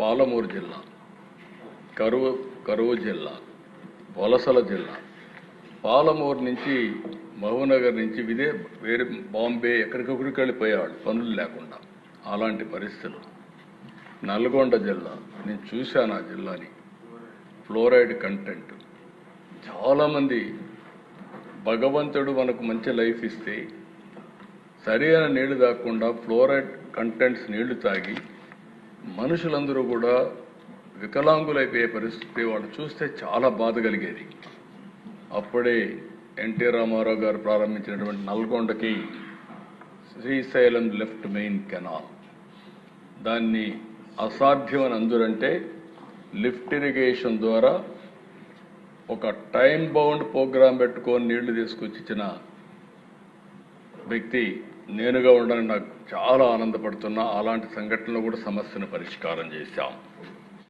పాలమూరు జిల్లా కరువు కరువు జిల్లా వలసల జిల్లా. పాలమూరు నుంచి మహూనగర్ నుంచి విదే వేరే బాంబే ఎక్కడికొక్కడికి వెళ్ళిపోయేవాళ్ళు పనులు లేకుండా. అలాంటి పరిస్థితులు. నల్గొండ జిల్లా నేను చూశాను ఆ జిల్లాని. Fluoride content. చాలామంది భగవంతుడు మనకు మంచి లైఫ్ ఇస్తే సరైన నీళ్ళు తాగకుండా ఫ్లోరైడ్ కంటెంట్స్ నీళ్ళు తాగి మనుషులందరూ కూడా వికలాంగులైపోయే పరిస్థితి వాళ్ళు చూస్తే చాలా బాధ కలిగేది. అప్పుడే ఎన్టీ రామారావు గారు ప్రారంభించినటువంటి నల్గొండకి శ్రీశైలం లెఫ్ట్ మెయిన్ కెనాల్. దాన్ని అసాధ్యం అని అందురంటే లిఫ్ట్ ఇరిగేషన్ ద్వారా ఒక టైం బౌండ్ ప్రోగ్రాం పెట్టుకొని నీళ్ళు తీసుకొచ్చి ఇచ్చిన వ్యక్తి నేనుగా ఉండడానికి నాకు చాలా ఆనందపడుతున్నా. అలాంటి సంఘటనలో కూడా సమస్యను పరిష్కారం చేశాం.